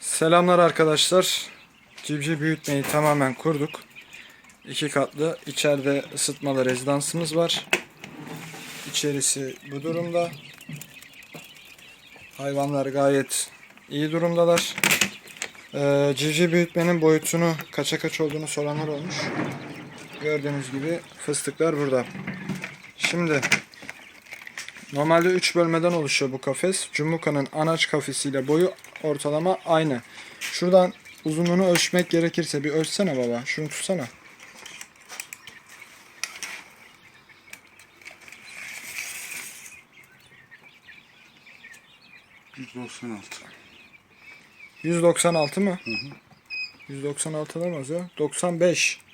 Selamlar arkadaşlar. Civciv büyütmeyi tamamen kurduk. İki katlı. İçeride ısıtmalı rezidansımız var. İçerisi bu durumda. Hayvanlar gayet iyi durumdalar. Ee, civciv büyütmenin boyutunu kaça kaç olduğunu soranlar olmuş. Gördüğünüz gibi fıstıklar burada. Şimdi Normalde 3 bölmeden oluşuyor bu kafes. Cumuka'nın anaç kafesiyle boyu ortalama aynı. Şuradan uzunluğunu ölçmek gerekirse bir ölçsene baba. Şunu tutsana. %96. 196 mı? 196 olamaz ya. 95.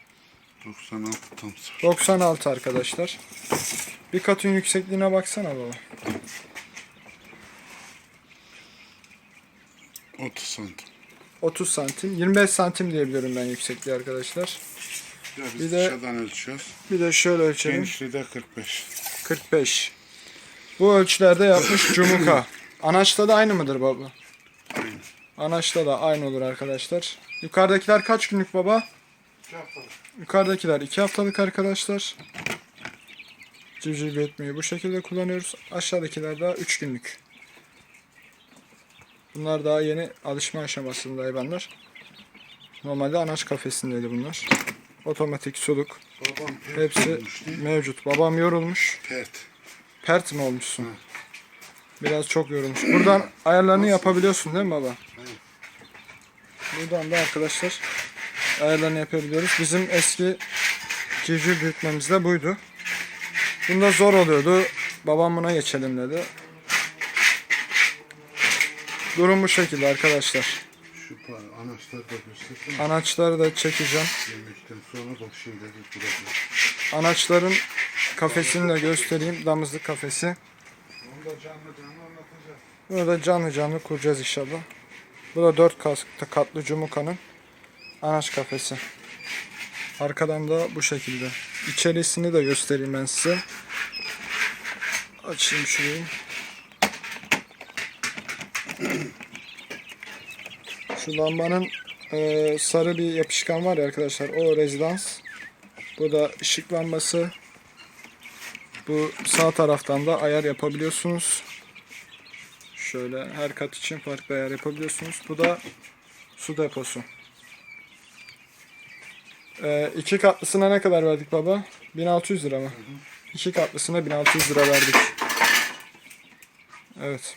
96 tam sıfır. 96 arkadaşlar. Bir katın yüksekliğine baksana baba. 30 santim. 30 santim. 25 santim diyebiliyorum ben yüksekliği arkadaşlar. Ya biz Bir de- ölçüyoruz. Bir de şöyle ölçelim. Genişliği de 45. 45. Bu ölçülerde yapmış Cumuka. Anaçta da aynı mıdır baba? Aynı. Anaçta da aynı olur arkadaşlar. Yukarıdakiler kaç günlük baba? Yukarıdakiler 2 haftalık arkadaşlar. Civciv etmeyi bu şekilde kullanıyoruz. Aşağıdakiler daha 3 günlük. Bunlar daha yeni alışma aşamasında hayvanlar. Normalde anaç kafesindeydi bunlar. Otomatik suluk. Babam pert Hepsi olmuş mevcut. Babam yorulmuş. Pert. Pert mi olmuşsun? Biraz çok yorulmuş. Buradan ayarlarını yapabiliyorsun değil mi baba? Evet. Buradan da arkadaşlar ayarlarını yapabiliyoruz. Bizim eski civciv büyütmemiz de buydu. Bunda zor oluyordu. Babam buna geçelim dedi. Durum bu şekilde arkadaşlar. Şu anaçları da göstersene. Anaçları da çekeceğim. Yemekten sonra bak de duracak. Anaçların kafesini de göstereyim. Damızlık kafesi. Onu da canlı canlı anlatacağız. Bunu da canlı canlı kuracağız inşallah. Bu da 4 katlı Cumuka'nın anaç kafesi. Arkadan da bu şekilde. İçerisini de göstereyim ben size. Açayım şurayı. Şu lambanın e, sarı bir yapışkan var ya arkadaşlar. O rezidans. Bu da ışık lambası. Bu sağ taraftan da ayar yapabiliyorsunuz. Şöyle her kat için farklı ayar yapabiliyorsunuz. Bu da su deposu. Ee, iki katlısına ne kadar verdik baba? 1600 lira mı? İki katlısına 1600 lira verdik. Evet.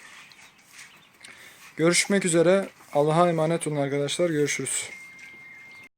Görüşmek üzere. Allah'a emanet olun arkadaşlar. Görüşürüz.